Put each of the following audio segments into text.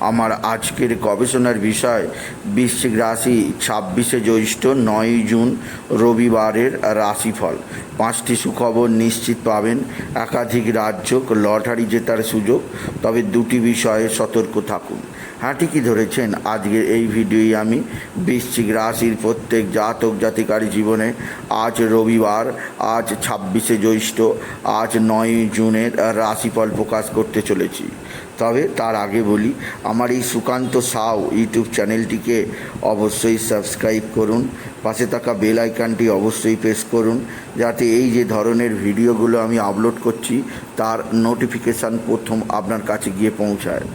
আমার আজকের গবেষণার বিষয়, বৃশ্চিক রাশি ছাব্বিশে জ্যৈষ্ঠ নয় জুন রবিবারের রাশিফল। পাঁচটি সুখবর নিশ্চিত পাবেন। একাধিক রাজ্য লটারি জেতার সুযোগ, তবে দুটি বিষয়ে সতর্ক থাকুন। হ্যাঁ ঠিকই ধরেছেন? আজকের এই ভিডিওই আমি। বৃশ্চিক রাশির প্রত্যেক জাতক জাতিকার জীবনে আজ রবিবার, আজ ছাব্বিশে জ্যৈষ্ঠ, আজ নয় জুনের রাশিফল প্রকাশ করতে চলেছি। তবে তার আগে বলি, আমার এই সুকান্ত সাউ ইউটিউব চ্যানেলটিকে অবশ্যই সাবস্ক্রাইব করুন, পাশে থাকা বেল আইকনটি অবশ্যই প্রেস করুন, যাতে এই যে ধরনের ভিডিওগুলো আমি আপলোড করছি, তার নোটিফিকেশান প্রথম আপনার কাছে গিয়ে পৌঁছায়।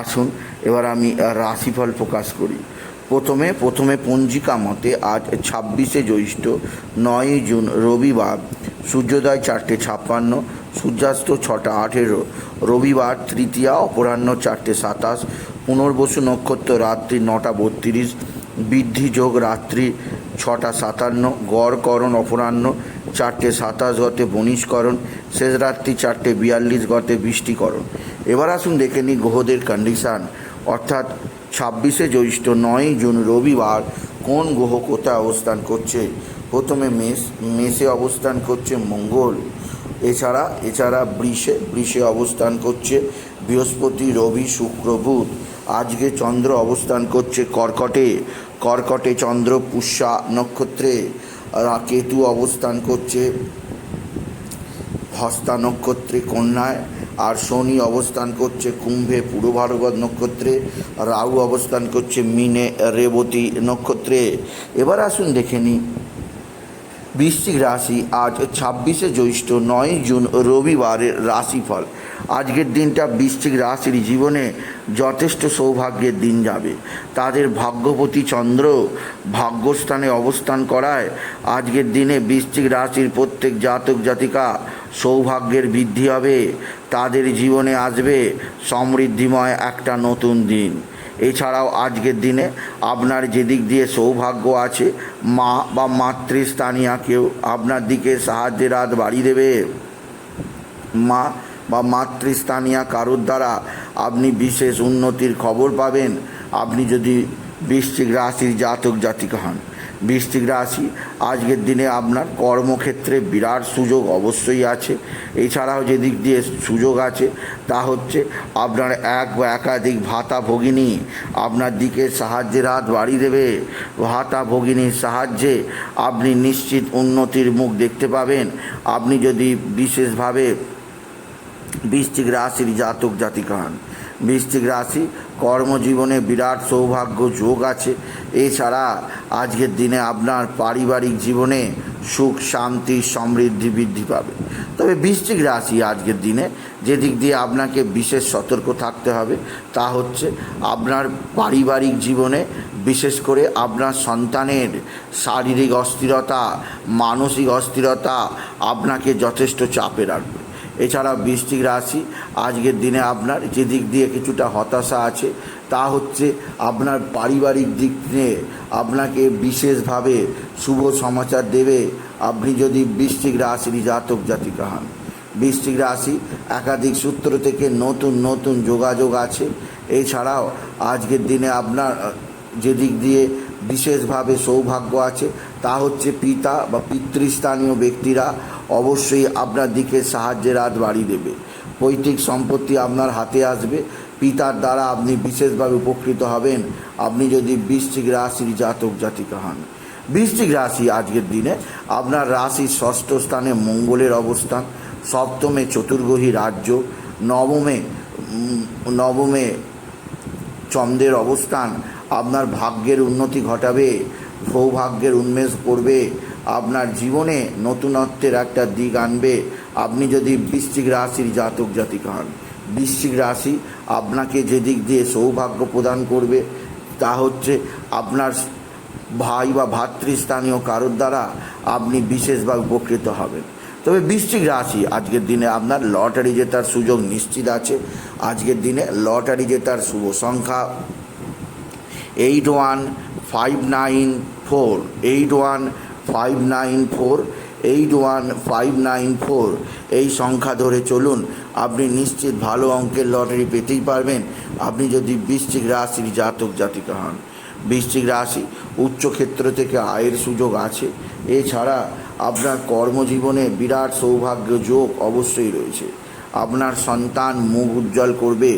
আসুন, এবার আমি রাশিফল প্রকাশ করি। প্রথমে প্রথমে পঞ্জিকা মতে আজ ছাব্বিশে জ্যৈষ্ঠ নয়ই জুন রবিবার, সূর্যোদয় চারটে ছাপ্পান্ন সূর্যাস্ত ছটা আঠেরো রবিবার তৃতীয়া, অপরাহ্ন চারটে সাতাশ, পুনর্বসু নক্ষত্র রাত্রি নটা বত্রিশ, বৃদ্ধি যোগ রাত্রি ছটা সাতান্ন গড়করণ অপরাহ্ন চারটে সাতাশ গতে বনিষ্করণ শেষ রাত্রি চারটে বিয়াল্লিশ গতে বৃষ্টিকরণ। এবার আসুন দেখে নিই গ্রহদের কন্ডিশান অর্থাৎ ছাব্বিশে জ্যৈষ্ঠ নয় জুন রবিবার কোন গ্রহ কোথায় অবস্থান করছে? প্রথমে মেষ, মেষে অবস্থান করছে মঙ্গল। এছাড়া এছাড়া বৃষে বৃষে অবস্থান করছে বৃহস্পতি, রবি, শুক্র, বুধ। আজকে চন্দ্র অবস্থান করছে কর্কটে। কর্কটে চন্দ্র, পুষ্যা নক্ষত্রে। কেতু অবস্থান করছে হস্তা নক্ষত্রে, কন্যায়। আর শনি অবস্থান করছে কুম্ভে, পূর্ব ভারগত নক্ষত্রে। রাহু অবস্থান করছে মিনে, রেবতী নক্ষত্রে। এবার আসুন দেখে নিই বৃশ্চিক রাশি আজ ছাব্বিশে জ্যৈষ্ঠ নয় জুন রবিবারের রাশিফল। আজকের দিনটা বৃশ্চিক রাশির জীবনে যথেষ্ট সৌভাগ্যের দিন যাবে। তাদের ভাগ্যপতি চন্দ্র ভাগ্যস্থানে অবস্থান করায় আজকের দিনে বৃশ্চিক রাশির প্রত্যেক জাতক জাতিকা সৌভাগ্যের বৃদ্ধি হবে। তাদের জীবনে আসবে সমৃদ্ধিময় একটা নতুন দিন। এছাড়াও আজকের দিনে আপনার যেদিক দিয়ে সৌভাগ্য আছে, মা বা মাতৃস্থানীয় কেউ আপনার দিকে সাহায্যের হাত বাড়িয়ে দেবে। মা বা মাতৃস্থানীয় কারোর দ্বারা আপনি বিশেষ উন্নতির খবর পাবেন। আপনি যদি বৃশ্চিক রাশির জাতক জাতিকা হন বৃশ্চিক রাশি। আজকের দিনে আপনার কর্মক্ষেত্রে বিরাট সুযোগ অবশ্যই আছে। এছাড়াও যেদিক দিয়ে সুযোগ আছে, তা হচ্ছে আপনার এক বা একাধিক ভাতা ভগিনী আপনার দিকে সাহায্যের হাত বাড়িয়ে দেবে। ভাতা ভগিনীর সাহায্যে আপনি নিশ্চিত উন্নতির মুখ দেখতে পাবেন। আপনি যদি বিশেষভাবে বৃশ্চিক রাশির জাতক জাতিকা হন বৃশ্চিক রাশি, কর্মজীবনে বিরাট সৌভাগ্য যোগ আছে। এছাড়া আজকের দিনে আপনার পারিবারিক জীবনে সুখ, শান্তি, সমৃদ্ধি বৃদ্ধি পাবে। তবে বৃশ্চিক রাশি আজকের দিনে যেদিক দিয়ে আপনাকে বিশেষ সতর্ক থাকতে হবে, তা হচ্ছে আপনার পারিবারিক জীবনে, বিশেষ করে আপনার সন্তানের শারীরিক অস্থিরতা, মানসিক অস্থিরতা আপনাকে যথেষ্ট চাপে রাখবে। এছাড়া বৃষ্টিক রাশি, আজকের দিনে আপনার যে দিক দিয়ে কিছুটা হতাশা আছে, তা হচ্ছে আপনার পারিবারিক দিক নিয়ে আপনাকে বিশেষভাবে শুভ সমাচার দেবে। আপনি যদি বৃশ্চিক রাশির জাতক জাতিকা হন বৃষ্টিক রাশি একাধিক সূত্র থেকে নতুন নতুন যোগাযোগ আছে। এছাড়াও আজকের দিনে আপনার, যে দিক দিয়ে বিশেষভাবে সৌভাগ্য আছে, তা হচ্ছে পিতা বা পিতৃস্থানীয় ব্যক্তিরা অবশ্যই আপনার দিকে সাহায্যের হাত বাড়িয়ে দেবে। পৈতৃক সম্পত্তি আপনার হাতে আসবে। পিতার দ্বারা আপনি বিশেষভাবে উপকৃত হবেন। আপনি যদি বৃশ্চিক রাশির জাতক জাতিকা হন। বৃশ্চিক রাশি আজকের দিনে আপনার রাশির ষষ্ঠ স্থানে মঙ্গলের অবস্থান। সপ্তমে চতুর্গ্রহী রাজ্য। নবমে নবমে চন্দ্রের অবস্থান। আপনার ভাগ্যের উন্নতি ঘটাবে। সৌভাগ্যের উন্মেষ করবে। আপনার জীবনে নতুনত্বের একটা দিক আনবে। আপনি যদি বৃশ্চিক রাশির জাতক জাতিকা হন, বৃশ্চিক রাশি আপনাকে যে দিক দিয়ে সৌভাগ্য প্রদান করবে, তা হচ্ছে আপনার ভাই বা ভাতৃস্থানীয় কারোর দ্বারা আপনি বিশেষভাবে উপকৃত হবেন। তবে বৃশ্চিক রাশি আজকের দিনে আপনার লটারি জেতার সুযোগ নিশ্চিত আছে। আজকের দিনে লটারি জেতার শুভ সংখ্যা eight one five nine four, eight one five nine four eight one five nine four এই সংখ্যা ধরে চলুন। আপনি নিশ্চিত ভালো অঙ্কের লটারি পেতেই পারবেন। আপনি যদি বৃশ্চিক রাশির জাতক, জাতিকা হন। বৃশ্চিক রাশি উচ্চক্ষেত্র থেকে আয়ের সুযোগ আছে। এছাড়া আপনার কর্মজীবনে বিরাট সৌভাগ্য যোগ অবশ্যই রয়েছে। আপনার সন্তান মুখ উজ্জ্বল করবে।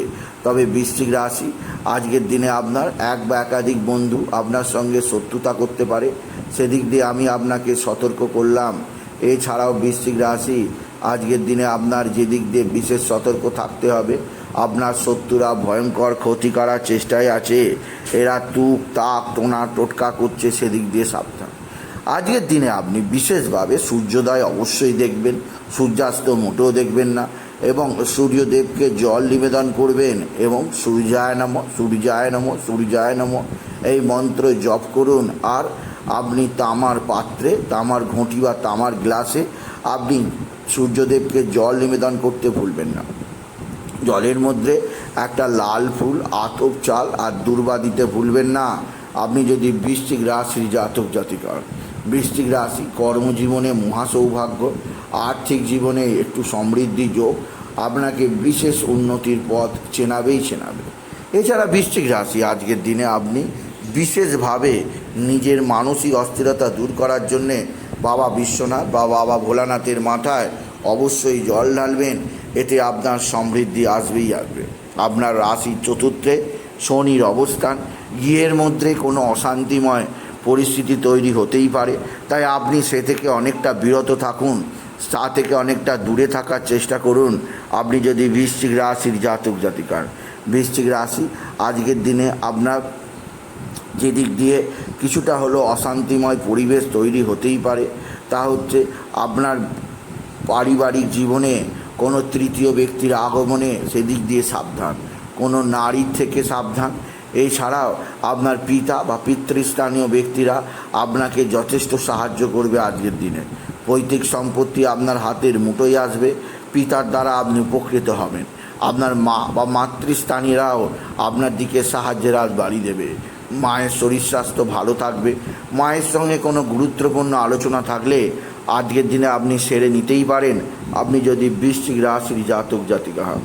তবে বৃশ্চিক রাশি, আজকের দিনে আপনার এক বা একাধিক বন্ধু আপনার সঙ্গে শত্রুতা করতে পারে। সেদিক দিয়ে আমি আপনাকে সতর্ক করলাম। এছাড়াও বৃশ্চিক রাশি, আজকের দিনে আপনার যেদিক দিয়ে বিশেষ সতর্ক থাকতে হবে। আপনার শত্রুরা ভয়ঙ্কর ক্ষতি করার চেষ্টায় আছে। এরা তুক তাক টোনা, টোটকা করছে সেদিক দিয়ে সাবধান। আজকের দিনে আপনি বিশেষভাবে সূর্যোদয় অবশ্যই দেখবেন, সূর্যাস্ত মোটেও দেখবেন না এবং সূর্যদেবকে জল নিবেদন করবেন এবং সূর্যায় নম সূর্যায় নম সূর্যায় নম, এই মন্ত্র জপ করুন। আর আপনি তামার পাত্রে, তামার ঘটি বা তামার গ্লাসে আপনি সূর্যদেবকে জল নিবেদন করতে ভুলবেন না জলের মধ্যে একটা লাল ফুল, আতপ চাল আর দুর্বা দিতে ভুলবেন না আপনি যদি বৃষ্টিক রাশির জাতক জাতিকা হন। বৃশ্চিক রাশি কর্মজীবনে মহা সৌভাগ্য আর্থিক জীবনে একটু সমৃদ্ধি যোগ, আপনাকে বিশেষ উন্নতির পথ চেনাবেই চেনাবে এছাড়া বৃষ্টিক রাশি, আজকের দিনে আপনি বিশেষভাবে নিজের মানসিক অস্থিরতা দূর করার জন্যে বাবা বিশ্বনাথ বা বাবা ভোলানাথের মাথায় অবশ্যই জল ঢালবেন। এতে আপনার সমৃদ্ধি আসবেই আসবে। আপনার রাশি চতুর্থে শনির অবস্থান। গৃহের মধ্যে কোনো অশান্তিময় পরিস্থিতি তৈরি হতেই পারে। তাই আপনি সে থেকে অনেকটা বিরত থাকুন। তা থেকে অনেকটা দূরে থাকার চেষ্টা করুন। আপনি যদি বৃশ্চিক রাশির জাতক জাতিকার। বৃশ্চিক রাশি, আজকের দিনে আপনার যে দিক দিয়ে কিছুটা হলো অশান্তিময় পরিবেশ তৈরি হতেই পারে, তা হচ্ছে আপনার পারিবারিক জীবনে কোনো তৃতীয় ব্যক্তির আগমনে সেদিক দিয়ে সাবধান, কোনো নারীর থেকে সাবধান। এছাড়াও আপনার পিতা বা পিতৃস্থানীয় ব্যক্তিরা আপনাকে যথেষ্ট সাহায্য করবে আজকের দিনে। পৈতৃক সম্পত্তি আপনার হাতের মুঠোয় আসবে, পিতার দ্বারা আপনি উপকৃত হবেন। আপনার মা বা মাতৃস্থানীয়রাও আপনার দিকে সাহায্যের হাত বাড়িয়ে দেবে। মায়ের শরীর স্বাস্থ্য ভালো থাকবে। মায়ের সঙ্গে কোনো গুরুত্বপূর্ণ আলোচনা থাকলে আজকের দিনে আপনি সেরে নিতেই পারেন। আপনি যদি বৃশ্চিক রাশির জাতক জাতিকা হন।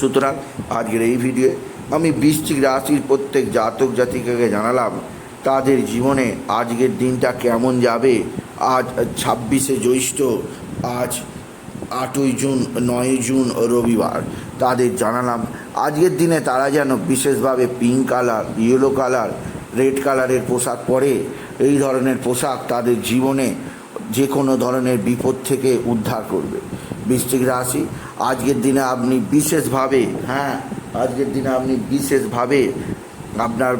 সুতরাং আজকের এই ভিডিও আমি বৃশ্চিক রাশির প্রত্যেক জাতক জাতিকাকে জানালাম, তাদের জীবনে আজকের দিনটা কেমন যাবে? আজ ছাব্বিশে জ্যৈষ্ঠ, আজ আটই জুন নয় জুন রবিবার। তাদের জানালাম আজকের দিনে তারা যেন বিশেষভাবে pink colour yellow colour red কালারের পোশাক পরে, এই ধরনের পোশাক তাদের জীবনে যে কোনো ধরনের বিপদ থেকে উদ্ধার করবে। বৃশ্চিক রাশি, আজকের দিনে আপনি বিশেষভাবে হ্যাঁ আজকের দিনে আপনি বিশেষভাবে আপনার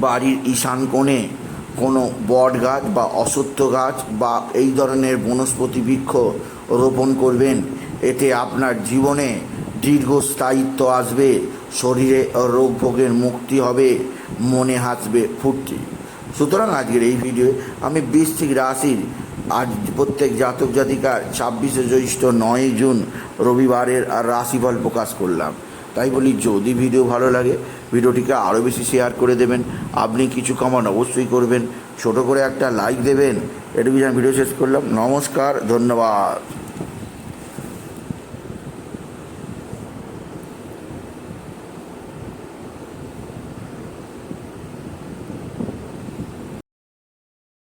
বাড়ির ঈশান কোণে কোনো বট গাছ বা অসত্য গাছ বা এই ধরনের বনস্পতি বৃক্ষ রোপণ করবেন। এতে আপনার জীবনে দীর্ঘস্থায়িত্ব আসবে, শরীরে রোগ ভোগের মুক্তি হবে, মনে হাসবে, ফুর্তি। সুতরাং আজকের এই ভিডিও আমি বৃশ্চিক রাশির আজ প্রত্যেক জাতক জাতিকার ছাব্বিশে জ্যৈষ্ঠ নয় জুন রবিবারের আর রাশিফল প্রকাশ করলাম। তাই বলি, যদি ভিডিও ভালো লাগে, ভিডিওটিকে আরও বেশি শেয়ার করে দেবেন। আপনি কিছু কমান অবশ্যই করবেন। ছোট করে একটা লাইক দেবেন। এটুকু আমি ভিডিও শেষ করলাম। নমস্কার, ধন্যবাদ।